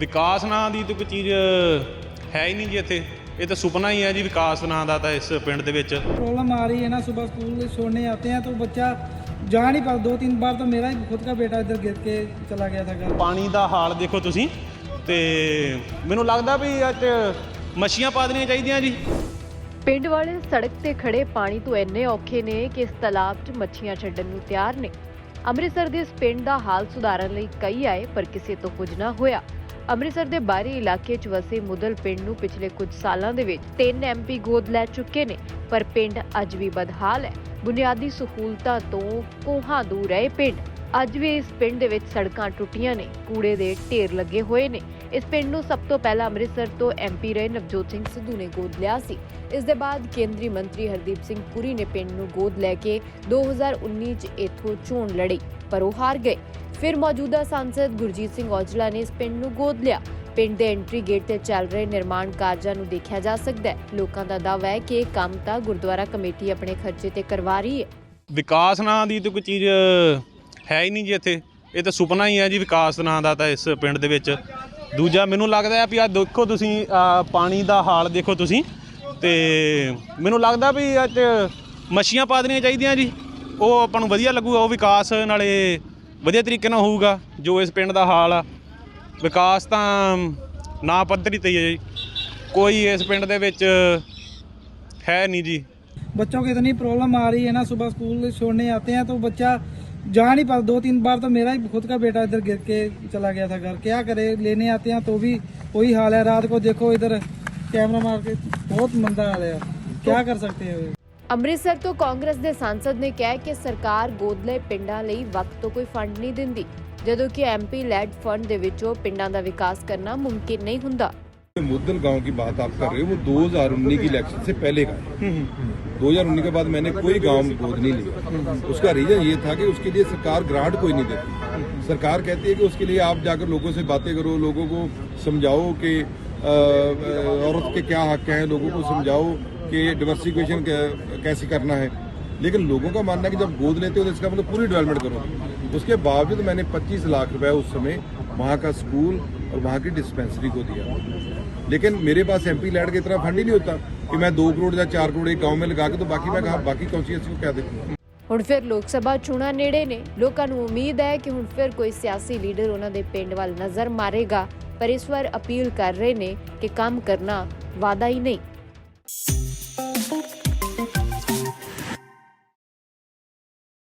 ਵਿਕਾਸ ਨਾਂ ਦੀ ਤਾਂ ਕੋਈ ਚੀਜ਼ ਹੈ ਹੀ ਨਹੀਂ ਜੀ ਇੱਥੇ ਇਹ ਤਾਂ ਸੁਪਨਾ ਹੀ ਹੈ ਜੀ ਵਿਕਾਸ ਨਾਂ ਦਾ ਤਾਂ ਇਸ ਪਿੰਡ ਦੇ ਵਿੱਚ प्रॉब्लम आ रही है ना सुबह स्कूल छोड़ने आते हैं तो बच्चा जा नहीं पा दो तीन बार तो मेरा ही खुद का बेटा इधर गिर के चला गया था घर ਪਾਣੀ ਦਾ ਹਾਲ ਦੇਖੋ ਤੁਸੀਂ ਤੇ ਮੈਨੂੰ ਲੱਗਦਾ ਵੀ ਅੱਜ ਮੱਛੀਆਂ ਪਾ ਦੇਣੀਆਂ ਚਾਹੀਦੀਆਂ ਜੀ ਪਿੰਡ ਵਾਲੇ ਸੜਕ ਤੇ ਖੜੇ ਪਾਣੀ ਤੋਂ ਇੰਨੇ ਔਖੇ ਨੇ ਕਿ ਇਸ ਤਾਲਾਬ 'ਚ ਮੱਛੀਆਂ ਛੱਡਣ ਨੂੰ ਤਿਆਰ ਨੇ ਅੰਮ੍ਰਿਤਸਰ ਦੇ ਇਸ ਪਿੰਡ ਦਾ ਹਾਲ ਸੁਧਾਰਨ ਲਈ ਕਈ ਆਏ ਪਰ ਕਿਸੇ ਤੋਂ ਕੁਝ ਨਾ ਹੋਇਆ ਅੰਮ੍ਰਿਤਸਰ ਦੇ ਬਾਹਰੀ ਇਲਾਕੇ 'ਚ ਵਸੇ ਮੁਦਲ ਪਿੰਡ ਨੂੰ ਪਿਛਲੇ ਕੁਝ ਸਾਲਾਂ ਦੇ ਵਿੱਚ ਤਿੰਨ ਐਮਪੀ ਗੋਦ ਲੈ ਚੁੱਕੇ ਨੇ, ਪਰ ਪਿੰਡ ਅੱਜ ਵੀ ਬਦਹਾਲ ਹੈ। ਬੁਨਿਆਦੀ ਸਹੂਲਤਾਂ ਤੋਂ ਕੋਹਾਂ ਦੂਰ ਹੈ ਪਿੰਡ। ਅੱਜ ਵੀ ਇਸ ਪਿੰਡ ਦੇ ਵਿੱਚ ਸੜਕਾਂ ਟੁੱਟੀਆਂ ਨੇ, ਕੂੜੇ ਦੇ ਢੇਰ ਲੱਗੇ ਹੋਏ ਨੇ। ਇਸ ਪਿੰਡ ਨੂੰ ਸਭ ਤੋਂ ਪਹਿਲਾਂ ਅੰਮ੍ਰਿਤਸਰ ਤੋਂ ਐਮਪੀ ਰਹੇ ਨਵਜੋਤ ਸਿੰਘ ਸਿੱਧੂ ਨੇ ਗੋਦ ਲਿਆ ਸੀ। ਇਸ ਦੇ ਬਾਅਦ ਕੇਂਦਰੀ ਮੰਤਰੀ ਹਰਦੀਪ ਸਿੰਘ ਪੁਰੀ ਨੇ ਪਿੰਡ ਨੂੰ ਗੋਦ ਲੈ ਕੇ 2019 ਚ ਇਥੋਂ ਚੋਣ ਲੜੀ, ਪਰ ਉਹ ਹਾਰ ਗਏ। ਫਿਰ ਮੌਜੂਦਾ ਸੰਸਦ ਗੁਰਜੀਤ ਸਿੰਘ ਔਜਲਾ ਨੇ ਇਸ ਪਿੰਡ ਨੂੰ ਗੋਦ ਲਿਆ। ਪਿੰਡ ਦੇ ਐਂਟਰੀ ਗੇਟ ਤੇ ਚੱਲ ਰਹੇ ਨਿਰਮਾਣ ਕਾਰਜਾਂ ਨੂੰ ਦੇਖਿਆ ਜਾ ਸਕਦਾ ਹੈ। ਲੋਕਾਂ ਦਾ ਦਾਅਵਾ ਹੈ ਕਿ ਇਹ ਕੰਮ ਤਾਂ ਗੁਰਦੁਆਰਾ ਕਮੇਟੀ ਆਪਣੇ ਖਰਚੇ ਤੇ ਕਰਵਾ ਰਹੀ ਹੈ। ਵਿਕਾਸ ਨਾਂ ਦੀ ਤਾਂ ਕੋਈ ਚੀਜ਼ ਹੈ ਹੀ ਨਹੀਂ ਜੀ ਇੱਥੇ ਇਹ ਤਾਂ ਸੁਪਨਾ ਹੀ ਹੈ ਜੀ ਵਿਕਾਸ ਨਾਂ ਦਾ ਤਾਂ ਇਸ ਪਿੰਡ ਦੇ ਵਿੱਚ ਦੂਜਾ ਮੈਨੂੰ ਲੱਗਦਾ ਹੈ ਵੀ ਆ ਦੇਖੋ ਤੁਸੀਂ ਆਹ ਪਾਣੀ ਦਾ ਹਾਲ ਦੇਖੋ ਤੁਸੀਂ ਤੇ ਮੈਨੂੰ ਲੱਗਦਾ ਵੀ ਅੱਜ ਮੱਛੀਆਂ ਪਾ ਦੇਣੀਆਂ ਚਾਹੀਦੀਆਂ ਜੀ ਉਹ ਆਪਾਂ ਨੂੰ ਵਧੀਆ ਲੱਗੂਗਾ ਉਹ ਵਿਕਾਸ ਨਾਲੇ ਵਧੀਆ ਤਰੀਕੇ ਨਾਲ ਹੋਊਗਾ ਜੋ ਇਸ ਪਿੰਡ ਦਾ ਹਾਲ ਆ ਵਿਕਾਸ ਤਾਂ ਨਾ ਪੱਧਰੀ ਤੇ ਹੀ ਹੈ ਜੀ ਕੋਈ ਇਸ ਪਿੰਡ ਦੇ ਵਿੱਚ ਹੈ ਨਹੀਂ ਜੀ बच्चों को इतनी प्रॉब्लम आ रही है ना सुबह स्कूल छोड़ने आते हैं तो बच्चा जा नहीं पा दो तीन बार तो मेरा ही खुद का बेटा इधर गिर के चला गया था घर क्या करे लेने आते हैं तो भी वही हाल है रात को देखो इधर कैमरा मार के बहुत मंदा हाल है क्या कर सकते हैं ਅੰਮ੍ਰਿਤਸਰ ਤੋਂ ਕਾਂਗਰਸ ਦੇ ਸੰਸਦ ਨੇ ਕਿਹਾ ਹੈ ਕਿ ਸਰਕਾਰ ਗੋਦਲੇ ਪਿੰਡਾਂ ਲਈ ਵਕਤ ਤੋਂ ਕੋਈ ਫੰਡ ਨਹੀਂ ਦਿੰਦੀ ਜਦੋਂ ਕਿ ਐਮਪੀ ਲੈਡ ਫੰਡ ਦੇ ਵਿੱਚੋਂ ਪਿੰਡਾਂ ਦਾ ਵਿਕਾਸ करना मुमकिन नहीं ਹੁੰਦਾ मुद्दल गांव की बात आप कर रहे हो वो 2019 की इलेक्शन से पहले का है 2019 के बाद मैंने कोई गाँव गोद नहीं लिया। उसका रीजन ये था कि उसके लिए सरकार ग्रांट कोई नहीं देती। सरकार कहती है कि उसके लिए आप जाकर लोगों से बातें करो, लोगों को समझाओ कि औरत के क्या हक हैं, लोगों को समझाओ कि डिवर्सिफिकेशन कैसे करना है। लेकिन लोगों का मानना है कि जब गोद लेते हो तो इसका मतलब पूरी डेवलपमेंट करो। उसके बावजूद मैंने 25 लाख रुपए उस समय वहाँ का स्कूल और वहाँ की डिस्पेंसरी को दिया। लेकिन मेरे पास एमपी लैंड की तरह फंड ही नहीं होता कि मैं दो करोड़ या चार करोड़ एक गांव में लगा के तो बाकी मैं कहा बाकी कॉन्स्टिट्यूंसी को क्या देखूँ ਹੁਣ ਫਿਰ ਲੋਕ ਸਭਾ ਚੋਣਾਂ ਨੇੜੇ ਨੇ ਲੋਕਾਂ ਨੂੰ ਉਮੀਦ ਹੈ ਕਿ ਹੁਣ ਫਿਰ ਕੋਈ ਸਿਆਸੀ ਲੀਡਰ ਉਹਨਾਂ ਦੇ ਪਿੰਡ ਵੱਲ ਨਜ਼ਰ ਮਾਰੇਗਾ ਪਰ ਇਸ ਵਾਰ ਅਪੀਲ ਕਰ ਰਹੇ ਨੇ ਕਿ ਕੰਮ ਕਰਨਾ ਵਾਦਾ ਹੀ ਨਹੀਂ